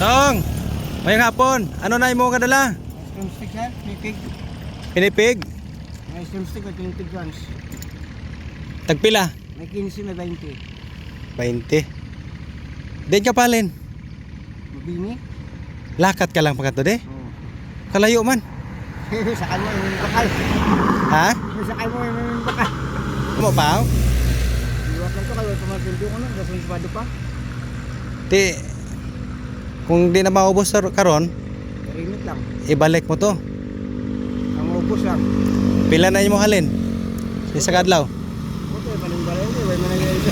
Tong, mayang hapon. Ano na imo kadala? Ice cream stick yan, may pig. Pinipig. May ice cream stick at 20 grams. Tagpila. May 15 na 20. 20. Din ka palin. Mabini. Lakat ka lang pagkato de. Oo. Kalayo man. Sakay mo yung bakal. Ha? Sakay mo yung bakal. Mo pa? Iwat lang to kayo, tumatildo ko. Kasi isbado pa. Ti kung di na maubos karon, Karinit lang. ibalik mo to. Ang maubos lang. Pila na imo halin? Sa kadlaw. Okay, maling balay ko. Way manang ito.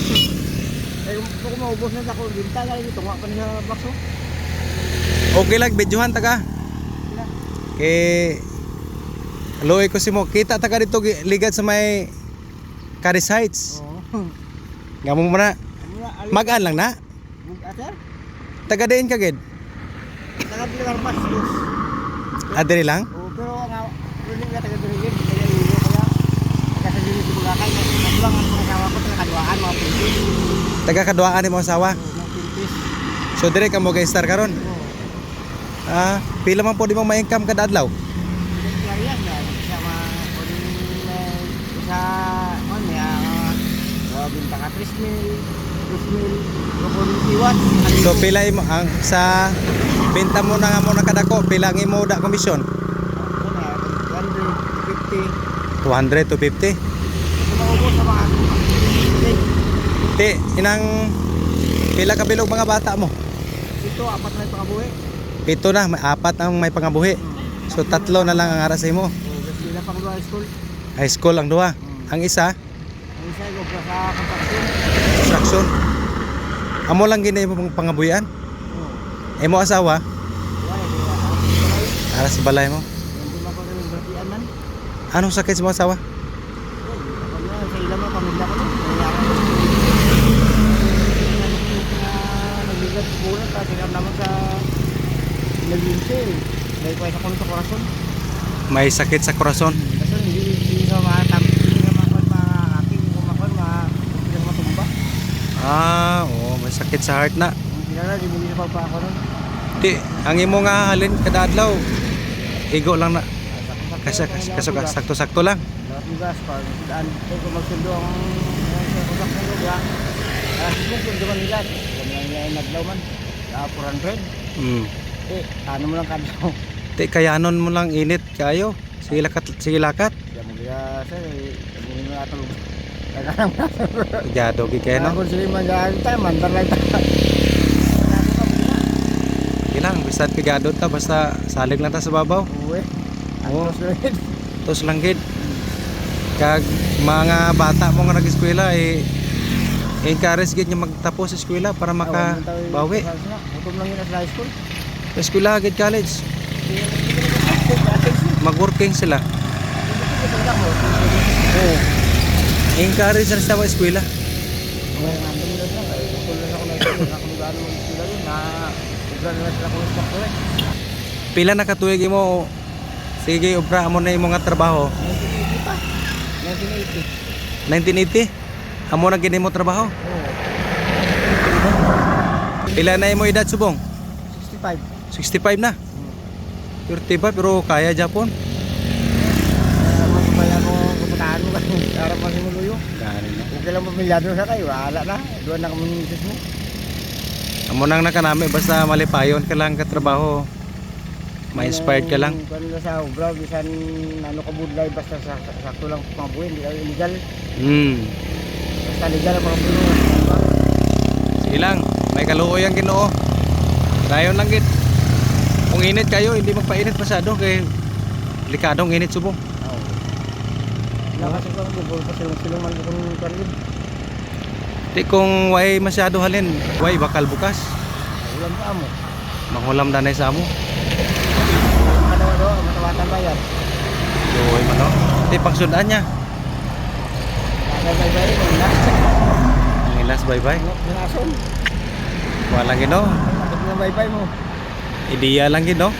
Ay, kung maubos na ako, binta na ito. Tunga pa na sa bakso. Okay lang videohan taga. Kay Loy ko si mo kita taga dito ligad sa may Caris Heights. Oo. Ngamo mo na. Na? Magaan lang na. Taga diin ka gid. Nakabilang mas, yes. Adiri lang. Oo, pero ang pwede nga taga-dirigin, kaya yun kaya nagkasagili si Bulacan, naglang ang mga asawa ko, taga-kaduaan, mga pintis. Taga kaduaan ni mo asawa. Oo, mga pintis. So dire ka mo star karon. Oo. Ah, pila man po di mo ma-income kada adlaw? Kaya yan, yan. Sa mga, kung eh, sa, ano, may, ah, mga binta ka, 3 mil, 2 mil, So pila imo ang sa benta mo na nga mo na kadako, pila ang imo da komisyon? 150. 200 to 50. Kung maubos sa mga, okay, Ti, inang pila ka bilog mga bata mo? ito, apat na yung pangabuhi. Pito na, may apat ang may pangabuhi. So tatlo na lang ang ara sa imo. Oo, kasi sila pang high school. High school ang duha. Ang isa, Ang isa, yung sa construction. construction. Amo lang gina imo pang Oo. Imo asawa, Wala, di ba? Wala. ara sa balay mo. Anong sakit sa mo asawa? Mga korason. May sakit sa korason. Ah, oo, may sakit sa heart na. Na lang, hindi sa pagpa ako nun. Ti, ang imo nga halin kada adlaw. Igo lang na. Kasi kaso sakto-sakto lang. Lahat ng gas, pag daan ko magsundo ang sa kusak ng lugar. Ah, magsundo man nila. Yung naglaw man, ah, 400. Mm. Eh, ano mo lang kadlaw. Ti kayanon mo lang init kayo. Sige lakat, sige lakat. Diyan mo kaya sir, eh, mo natin. Nagkarang Gado gi kayo no. Kung sila man tayo, mandar lang tayo. Ilang bisad pigado ta basta salig lang ta sa babaw. Uwe. Sulit. Tos lang gid. Kag mga bata mo nga nag-eskwela eh encourage gid nga magtapos sa eskwela para makabawi. Hukom lang yun sa high school. Sa eskwela gid college. Mag-working sila. Oo. Encourage na sa mga eskwela. Pila na katuig mo sige obra amo na imong trabaho. 1980. 1980. Amo na gini mo trabaho. Pila na imo edad subong? 65. 65 na. 35 pero kaya Japon. Ako kumutahan mo kasi para magsimuluyo. Gani na. Okay lang pamilyado sa kayo, wala na. Doon na kami ng misis mo. Amo nang nakanami basta malipayon ka lang ka trabaho. Ma-inspired ka lang. Kung sa obra, bisan ano ka budlay, basta sa, sa, sakto lang mga buhay, hindi illegal. Hmm. Basta legal ang mga puno. Sige lang. May kaluoy ang Ginoo. Dayon lang gid. Kung init kayo, hindi magpainit masyado kay likadong init subong. Oo. Wala kasi kung bubol pa silong man kung kanilin. Di kung way masyado halin, way bakal bukas. Ulam ka mo. Manghulam danay sa amo. Ano ano, matawatan ba yan? Luoy man no. Di pangsudaan niya. Nagay-bay mo na. Ang ilas bye-bye. Pinason. Walang Ginoo. Bakit na bay-bay mo? Ideya lang gid no.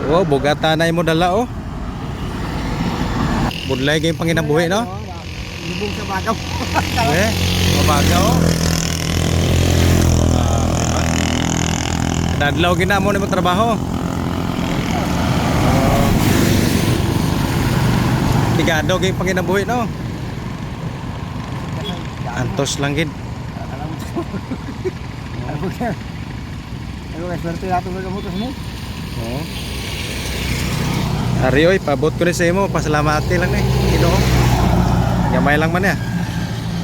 So, bugata na imo dala oh. Budlay kay panginabuhi no. Lubong sa bagaw. Eh, mabaga oh. Ah, Dadlaw gina mo ni mo trabaho. Tigado kay panginabuhi no. Antos lang gid. Mo kaya. Ano kaya swerte natin ng gamutos mo? Oo. Ari oy, pabot ko rin sa imo, pasalamati lang ni. Ginoo. Gamay lang man ya.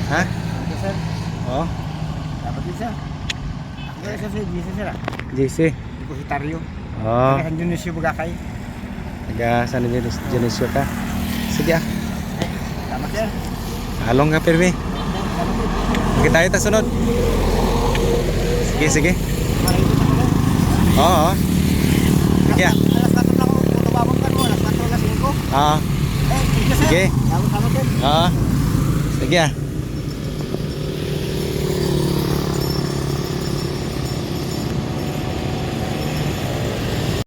Ha? Ito sir, Oo. dapat isa. Ako kaya sa Jesus sir ah. JC. Depositaryo. Oo. Kaya San Dionisio Bagakay. Taga San Luis Dionisio ka. Sige ah. Tama sir. Along ka pirmi. Sige tayo ta sunod. Sige, sige. Marito sa mga. Oo. Sige ah. Alas 4 lang ako. Tumabang ka mo. Alas 4 alas 5. Oo. Sige sir. Sige. Tama tama sir. Oo. Sige ah.